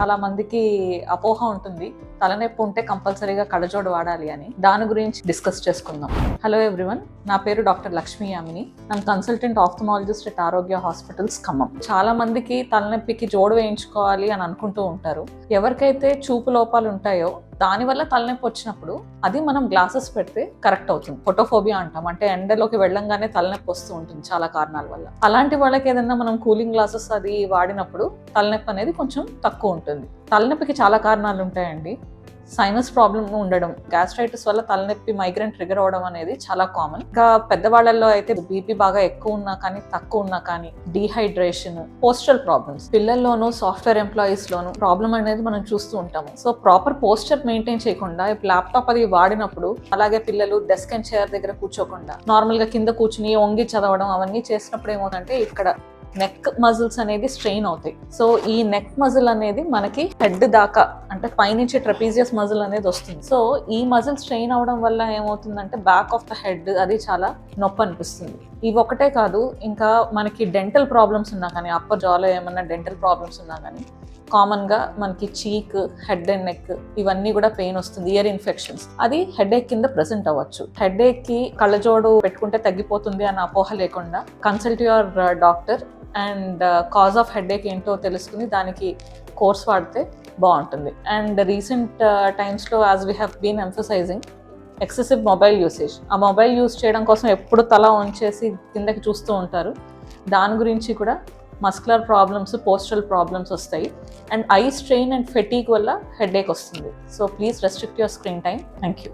చాలా మందికి అపోహ ఉంటుంది. తలనొప్పి ఉంటే కంపల్సరీగా కళ్ళజోడు వాడాలి అని. దాని గురించి డిస్కస్ చేసుకుందాం. హలో ఎవ్రీవన్ నా పేరు డాక్టర్ లక్ష్మీ యామిని. నేను consultant ophthalmologist at Arogya hospitals Khammam. చాలా మందికి తలనొప్పికి జోడు వేయించుకోవాలి అని అనుకుంటూ ఉంటారు. ఎవరికైతే చూపు లోపాలు ఉంటాయో దానివల్ల తలనొప్పి వచ్చినప్పుడు అది మనం గ్లాసెస్ పెడితే కరెక్ట్ అవుతుంది. ఫోటోఫోబియా అంటాం. అంటే ఎండలోకి వెళ్ళంగానే తలనొప్పి వస్తూ ఉంటుంది చాలా కారణాల వల్ల. అలాంటి వాళ్ళకి ఏదైనా మనం కూలింగ్ గ్లాసెస్ అది వాడినప్పుడు తలనొప్పి అనేది కొంచెం తక్కువ ఉంటుంది. తలనొప్పికి చాలా కారణాలు ఉంటాయండి. సైనస్ ప్రాబ్లమ్ ఉండడం గ్యాస్ట్రైటిస్ వల్ల తలనొప్పి మైగ్రేన్ ట్రిగర్ అవడం అనేది చాలా కామన్ ఇంకా పెద్దవాళ్ళల్లో అయితే బీపీ బాగా ఎక్కువ ఉన్నా కానీ తక్కువ ఉన్నా కానీ డీహైడ్రేషన్ పోస్టల్ ప్రాబ్లమ్స్ పిల్లల్లోనూ సాఫ్ట్వేర్ ఎంప్లాయీస్ లోను ప్రాబ్లమ్ అనేది మనం చూస్తూ ఉంటాము. సో ప్రాపర్ పోస్చర్ మెయింటైన్ చేయకుండా ఇప్పుడు ల్యాప్టాప్ అది వాడినప్పుడు అలాగే పిల్లలు డెస్క్ అండ్ చైర్ దగ్గర కూర్చోకుండా నార్మల్గా కింద కూర్చుని వంగి చదవడం అవన్నీ చేసినప్పుడు ఏమవుతుందంటే ఇక్కడ నెక్ మజిల్స్ అనేది స్ట్రెయిన్ అవుతాయి. సో ఈ నెక్ మజిల్ అనేది మనకి హెడ్ దాకా అంటే పైనుంచి ట్రపీజియస్ మజిల్ అనేది వస్తుంది. సో ఈ మజిల్ స్ట్రెయిన్ అవడం వల్ల ఏమవుతుందంటే బ్యాక్ ఆఫ్ ద హెడ్ అది చాలా నొప్పి అనిపిస్తుంది. ఇవి ఒకటే కాదు ఇంకా మనకి డెంటల్ ప్రాబ్లమ్స్ ఉన్నా కానీ అప్పర్ జాలో ఏమన్నా డెంటల్ ప్రాబ్లమ్స్ ఉన్నా కానీ కామన్గా మనకి చీక్ హెడ్ అండ్ నెక్ ఇవన్నీ కూడా పెయిన్ వస్తుంది ఇయర్ ఇన్ఫెక్షన్స్ అది హెడ్ ఏక్ కింద ప్రెసెంట్ అవ్వచ్చు. హెడ్ ఏక్కి కళ్ళజోడు పెట్టుకుంటే తగ్గిపోతుంది అన్న అపోహ లేకుండా consult your doctor and cause of headache ఏంటో తెలుసుకుని దానికి కోర్స్ వాడితే బాగుంటుంది. అండ్ రీసెంట్ టైమ్స్లో as we have been emphasizing excessive mobile usage ఆ మొబైల్ యూస్ చేయడం కోసం ఎప్పుడు తల ఉంచేసి కిందకి చూస్తూ ఉంటారు. దాని గురించి కూడా మస్కులర్ ప్రాబ్లమ్స్ పోస్టల్ ప్రాబ్లమ్స్ వస్తాయి. And eye strain and fatigue వల్ల హెడేక్ వస్తుంది. So please restrict your screen time thank you